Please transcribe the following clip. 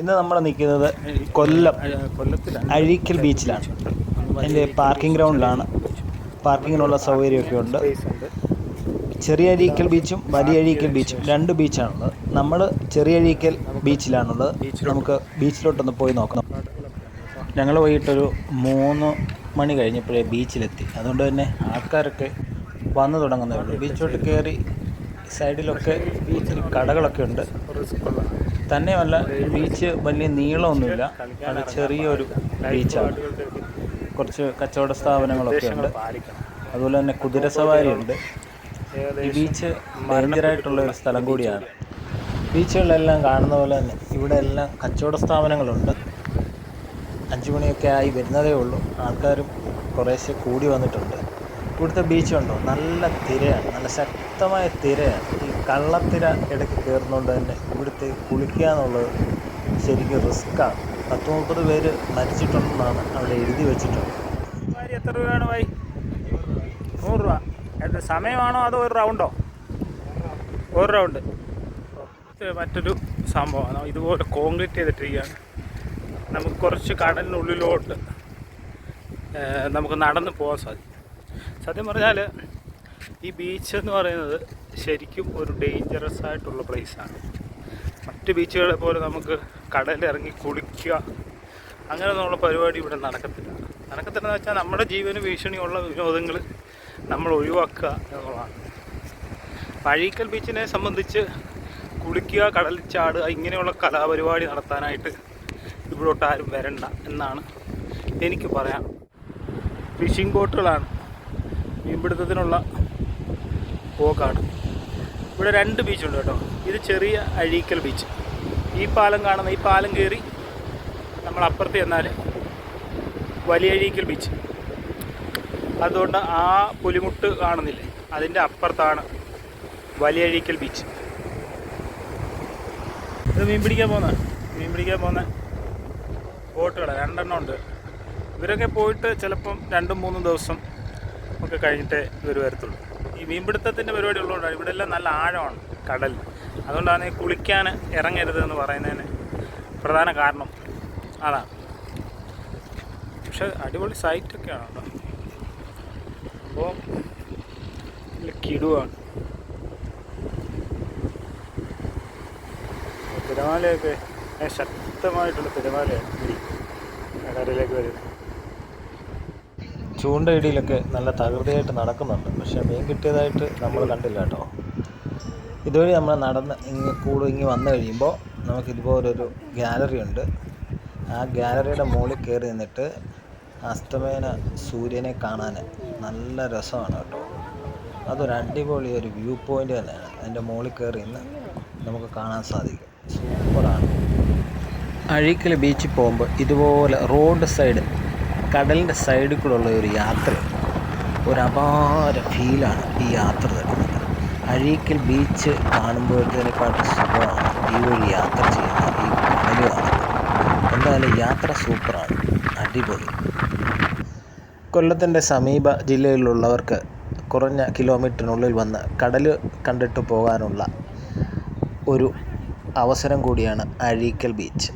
ഇന്ന് നമ്മൾ നിൽക്കുന്നത് കൊല്ലം അഴീക്കൽ ബീച്ചിലാണ്. അതിന്റെ പാർക്കിംഗ് ഗ്രൗണ്ടിലാണ് പാർക്കിങ്ങിനുള്ള സൗകര്യമൊക്കെ ഉണ്ട്. ചെറിയ അഴീക്കൽ ബീച്ചും വലിയ അഴീക്കൽ ബീച്ചും രണ്ട് ബീച്ചാണുള്ളത്. നമ്മൾ ചെറിയ അഴീക്കൽ ബീച്ചിലാണുള്ളത്. നമുക്ക് ബീച്ചിലോട്ടൊന്ന് പോയി നോക്കണം. ഞങ്ങൾ വൈകിട്ടൊരു മൂന്ന് മണി കഴിഞ്ഞപ്പോഴേ ബീച്ചിലെത്തി. അതുകൊണ്ട് തന്നെ ആൾക്കാരൊക്കെ വന്നു തുടങ്ങുന്നേ ഉള്ളൂ. ബീച്ചിലോട്ട് കയറി സൈഡിലൊക്കെ കടകളൊക്കെ ഉണ്ട്. തന്നെയുമല്ല ബീച്ച് വലിയ നീളമൊന്നുമില്ല. അത് ചെറിയൊരു ബീച്ചാണ് കുറച്ച് കച്ചവട സ്ഥാപനങ്ങളൊക്കെ ഉണ്ട്. അതുപോലെ തന്നെ കുതിരസവാരി ഉണ്ട്. ഈ ബീച്ച് ഡേഞ്ചറായിട്ടുള്ള ഒരു സ്ഥലം കൂടിയാണ്. ബീച്ചുകളിലെല്ലാം കാണുന്ന പോലെ തന്നെ ഇവിടെ എല്ലാം കച്ചവട സ്ഥാപനങ്ങളുണ്ട്. അഞ്ചു മണിയൊക്കെ ആയി വരുന്നതേ ഉള്ളൂ. ആൾക്കാരും കുറേശ്ശെ കൂടി വന്നിട്ടുണ്ട്. ഇവിടുത്തെ ബീച്ചുണ്ടോ നല്ല തിരയാണ്. നല്ല ശക്തമായ തിരയാണ്. ഈ കള്ളത്തിര ഇടയ്ക്ക് കയറുന്നതുകൊണ്ട് തന്നെ ഇവിടുത്തെ കുളിക്കുക എന്നുള്ളത് ശരിക്കും റിസ്ക്കാണ് പത്ത് മുപ്പത് പേര് മരിച്ചിട്ടുണ്ടെന്നാണ് അവിടെ എഴുതി വെച്ചിട്ടുള്ളത്. എത്ര രൂപയാണ് വൈ നൂറ് രൂപ. എത്ര സമയമാണോ അതോ ഒരു റൗണ്ടോ? ഒരു റൗണ്ട്. മറ്റൊരു സംഭവമാണ്. ഇതുപോലെ കോൺക്രീറ്റ് ചെയ്തിട്ടിരിക്കുകയാണ്. നമുക്ക് കുറച്ച് കടലിനുള്ളിലോട്ട് നമുക്ക് നടന്ന് പോകാൻ സാധിക്കും. സത്യം പറഞ്ഞാൽ ഈ ബീച്ച് എന്ന് പറയുന്നത് ശരിക്കും ഒരു ഡേഞ്ചറസ് ആയിട്ടുള്ള പ്ലേസാണ് മറ്റ് ബീച്ചുകളെ പോലെ നമുക്ക് കടലിറങ്ങി കുളിക്കുക അങ്ങനെയൊന്നുള്ള പരിപാടി ഇവിടെ നടക്കത്തില്ല. നടക്കത്തില്ലെന്ന് വെച്ചാൽ നമ്മുടെ ജീവന് ഭീഷണിയുള്ള വിനോദങ്ങൾ നമ്മൾ ഒഴിവാക്കുക എന്നുള്ളതാണ്. പഴീക്കൽ ബീച്ചിനെ സംബന്ധിച്ച് കുളിക്കുക കടലിൽ ചാടുക ഇങ്ങനെയുള്ള കലാപരിപാടി നടത്താനായിട്ട് ഇവിടോട്ട് ആരും വരണ്ട എന്നാണ് എനിക്ക് പറയാൻ ഫിഷിംഗ് ബോട്ടുകളാണ് മീൻപിടുത്തത്തിനുള്ള പോക്കാണ്. ഇവിടെ രണ്ട് ബീച്ചുണ്ട് കേട്ടോ. ഇത് ചെറിയ അഴീക്കൽ ബീച്ച്. ഈ പാലം കാണുന്ന ഈ പാലം കയറി നമ്മൾ അപ്പുറത്ത് ചെന്നാൽ വലിയ അഴീക്കൽ ബീച്ച്. അതുകൊണ്ട് ആ പുലിമുട്ട് കാണുന്നില്ലേ? അതിന്റെ അപ്പുറത്താണ് വലിയ അഴീക്കൽ ബീച്ച്. ഇത് മീൻ പിടിക്കാൻ പോകുന്ന മീൻ പിടിക്കാൻ പോകുന്ന ബോട്ടുകൾ രണ്ടെണ്ണം ഉണ്ട്. ഇവരൊക്കെ പോയിട്ട് ചിലപ്പം രണ്ടും മൂന്നും ദിവസം ഒക്കെ കഴിഞ്ഞിട്ടേ ഇവർ വരത്തുള്ളൂ. ഈ മീൻപിടുത്തത്തിന്റെ പരിപാടി ഉള്ളതുകൊണ്ടാണ്. ഇവിടെ എല്ലാം നല്ല ആഴമാണ് കടൽ. അതുകൊണ്ടാണ് ഈ കുളിക്കാൻ ഇറങ്ങരുത് എന്ന് പറയുന്നതിന് പ്രധാന കാരണം. അതാണ് പക്ഷെ അടിപൊളി സൈറ്റൊക്കെയാണ് കേട്ടോ. അപ്പോൾ കിടുവാണ്. തിരമാലയൊക്കെ ശക്തമായിട്ടുള്ള തിരമാലയാണ് കടലിലേക്ക് വരുന്നത്. ചൂണ്ടയിടിയിലൊക്കെ നല്ല തകൃതിയായിട്ട് നടക്കുന്നുണ്ട്. പക്ഷേ മീൻ കിട്ടിയതായിട്ട് നമ്മൾ കണ്ടില്ല കേട്ടോ. ഇതുവഴി നമ്മൾ നടന്ന് ഇങ്ങ് കൂടെ ഇങ്ങ് വന്നു കഴിയുമ്പോൾ നമുക്ക് ഇതുപോലൊരു ഗാലറി ഉണ്ട്. ആ ഗാലറിയുടെ മുകളിൽ കയറി നിന്നിട്ട് അസ്തമേന സൂര്യനെ കാണാൻ നല്ല രസമാണ് കേട്ടോ. അതൊരു അടിപൊളി ഒരു വ്യൂ പോയിന്റ് തന്നെയാണ്. അതിന്റെ മുകളിൽ കയറി നിന്ന് നമുക്ക് കാണാൻ സാധിക്കും. സൂപ്പറാണ്. അഴീക്കൽ ബീച്ചിൽ പോകുമ്പോൾ ഇതുപോലെ റോഡ് സൈഡ് കടലിന്റെ സൈഡിൽ കൂടെ ഉള്ള ഒരു യാത്ര. ഒരു അപാര ഫീലാണ് ഈ യാത്ര തരുന്നത് അഴീക്കൽ ബീച്ച് കാണുമ്പോഴത്തേനെക്കാട്ടും സുഖമാണ്. ഈ വഴി യാത്ര ചെയ്യുന്നത് ഈ കാണുന്നത് എന്തായാലും യാത്ര സൂപ്പറാണ് അടിപൊളി. കൊല്ലത്തിന്റെ സമീപ ജില്ലയിലുള്ളവർക്ക് കുറഞ്ഞ കിലോമീറ്ററിനുള്ളിൽ വന്ന് കടൽ കണ്ടിട്ട് പോകാനുള്ള ഒരു അവസരം കൂടിയാണ് അഴീക്കൽ ബീച്ച്